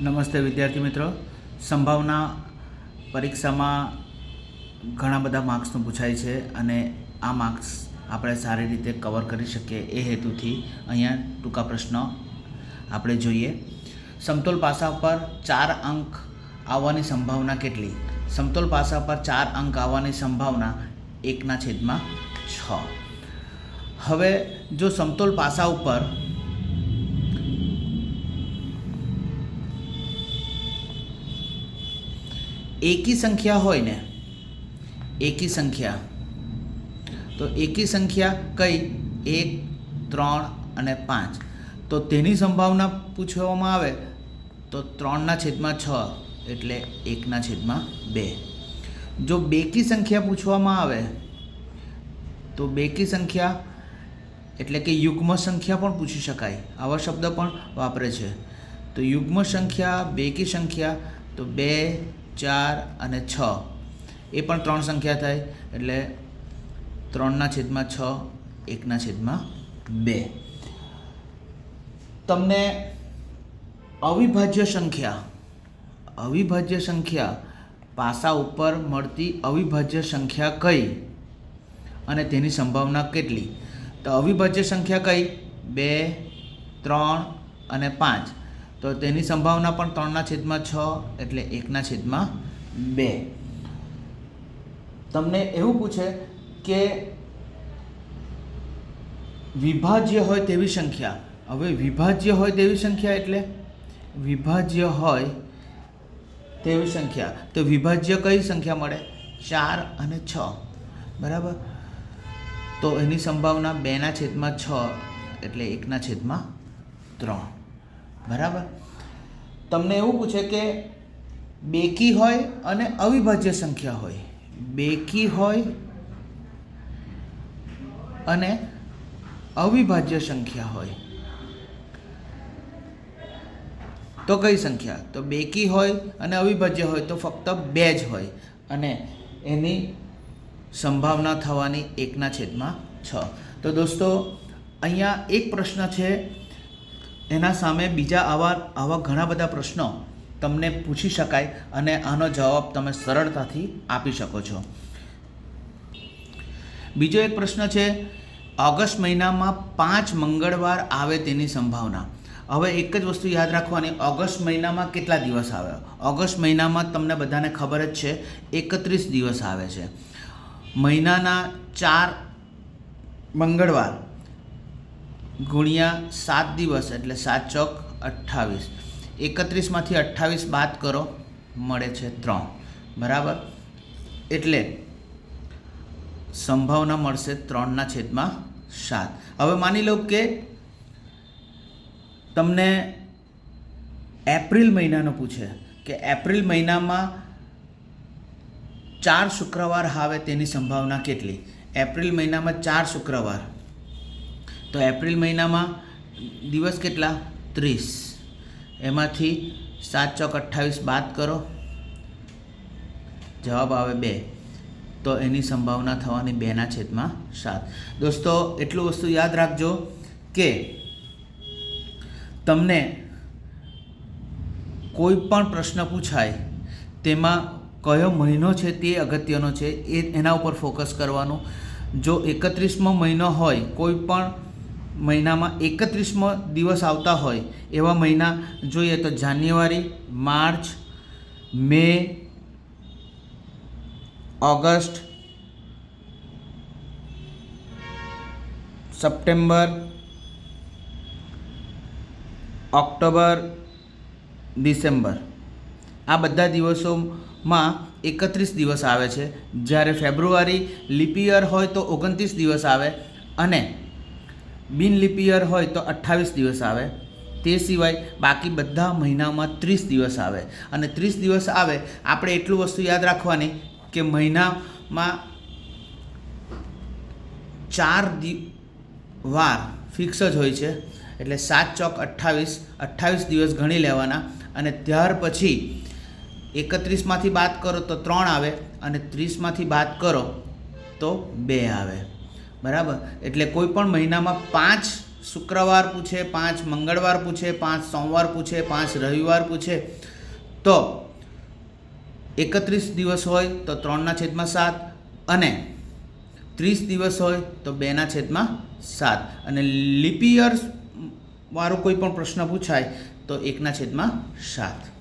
નમસ્તે વિદ્યાર્થી મિત્રો. સંભાવના પરીક્ષામાં ઘણા બધા માર્ક્સનું પૂછાય છે અને આ માર્ક્સ આપણે સારી રીતે કવર કરી શકીએ એ હેતુથી અહીંયા ટૂંકા પ્રશ્નો આપણે જોઈએ. સમતોલ પાસા પર ચાર અંક આવવાની સંભાવના કેટલી? સમતોલ પાસા પર ચાર અંક આવવાની સંભાવના એકના છેદમાં છ. હવે જો સમતોલ પાસા ઉપર એકી સંખ્યા હોય ને, એકી સંખ્યા. તો એકી સંખ્યા કઈ? એક, ત્રણ અને પાંચ. તો તેની સંભાવના પૂછવામાં આવે તો ત્રણના છેદમાં છ એટલે એકના છેદમાં બે. જો બેકી સંખ્યા પૂછવામાં આવે તો બેકી સંખ્યા એટલે કે યુગ્મ સંખ્યા પણ પૂછી શકાય. આવા શબ્દ પણ વાપરે છે. તો યુગ્મ સંખ્યા, બેકી સંખ્યા, તો બે ચાર અને છ. એ પણ ત્રણ સંખ્યા થાય એટલે ત્રણના છેદમાં છ, એકના છેદમાં બે. તમને અવિભાજ્ય સંખ્યા અવિભાજ્ય સંખ્યા પાસા ઉપર મળતી અવિભાજ્ય સંખ્યા કઈ અને તેની સંભાવના કેટલી? તો અવિભાજ્ય સંખ્યા કઈ? બે, ત્રણ અને પાંચ. તો તેની સંભાવના પણ ત્રણના છેદમાં છ એટલે એકના છેદમાં બે. તમને એવું પૂછે કે વિભાજ્ય હોય તેવી સંખ્યા. હવે વિભાજ્ય હોય તેવી સંખ્યા એટલે? વિભાજ્ય હોય તેવી સંખ્યા. તો વિભાજ્ય કઈ સંખ્યા મળે? ચાર અને છ. બરાબર? તો એની સંભાવના બેના છેદમાં છ એટલે એકના છેદમાં ત્રણ. બરાબર? તમને એવું પૂછે કે બેકી હોય અને અવિભાજ્ય સંખ્યા હોય. બેકી હોય અને અવિભાજ્ય સંખ્યા હોય. તો કઈ સંખ્યા? તો બેકી હોય અને અવિભાજ્ય હોય, તો ફક્ત બે જ હોય. અને એની સંભાવના થવાની એકના છેદમાં છ. તો દોસ્તો, અહીંયા એક પ્રશ્ન છે એના સામે બીજા આવા આવા ઘણા બધા પ્રશ્નો તમને પૂછી શકાય અને આનો જવાબ તમે સરળતાથી આપી શકો છો. બીજો એક પ્રશ્ન છે, ઓગસ્ટ મહિનામાં પાંચ મંગળવાર આવે તેની સંભાવના. હવે એક જ વસ્તુ યાદ રાખવાની, ઓગસ્ટ મહિનામાં કેટલા દિવસ આવે? ઓગસ્ટ મહિનામાં તમને બધાને ખબર જ છે, એકત્રીસ દિવસ આવે છે. મહિનાના ચાર મંગળવાર ગુણ્યા સાત દિવસ એટલે સાત ચોક અઠ્ઠાવીસ. એકત્રીસમાંથી અઠ્ઠાવીસ બાદ કરો, મળે છે ત્રણ. બરાબર? એટલે સંભાવના મળશે ત્રણના છેદમાં સાત. હવે માની લો કે તમને એપ્રિલ મહિનાનો પૂછે, કે એપ્રિલ મહિનામાં ચાર શુક્રવાર આવે તેની સંભાવના કેટલી? એપ્રિલ મહિનામાં ચાર શુક્રવાર. તો એપ્રિલ મહિનામાં દિવસ કેટલા? ત્રીસ. એમાંથી સાત ચોક અઠ્ઠાવીસ બાદ કરો. જવાબ આવે બે. તો એની સંભાવના થવાની બેના છેદમાં સાત. દોસ્તો, એટલું વસ્તુ યાદ રાખજો કે તમને કોઈ પણ પ્રશ્ન પૂછાય, તેમાં કયો મહિનો છે તે અગત્યનો છે, એ એના ઉપર ફોકસ કરવાનું. જો એકત્રીસમો મહિનો હોય, કોઈ પણ મહિનામાં એકત્રીસમો દિવસ આવતા હોય, એવા મહિના જોઈએ તો January, March, May, August, September, October, December. આ બધા દિવસોમાં એકત્રીસ દિવસ આવે છે. જ્યારે ફેબ્રુઆરી લિપિયર હોય તો ઓગણત્રીસ દિવસ આવે અને બિન લિપિયર હોય તો અઠ્ઠાવીસ દિવસ આવે. તે સિવાય બાકી બધા મહિનામાં ત્રીસ દિવસ આવે. અને ત્રીસ દિવસ આવે, આપણે એટલું વસ્તુ યાદ રાખવાની કે મહિનામાં ચાર દિ, વાર ફિક્સ જ હોય છે. એટલે સાત ચોક અઠ્ઠાવીસ અઠ્ઠાવીસ દિવસ ગણી લેવાના. અને ત્યાર પછી એકત્રીસમાંથી બાદ કરો તો ત્રણ આવે. અને ત્રીસમાંથી બાદ કરો તો બે આવે. બરાબર? એટલે કોઈ પણ મહિનામાં પાંચ શુક્રવાર પૂછે, પાંચ મંગળવાર પૂછે, પાંચ સોમવાર પૂછે, પાંચ રવિવાર પૂછે. તો એકત્રીસ દિવસ હોય તો ત્રણના છેદમાં સાત અને ત્રીસ દિવસ હોય તો બેના છેદમાં સાત. અને લિપિયર્સ વાળો કોઈ પણ પ્રશ્ન પૂછાય તો એકના છેદમાં સાત.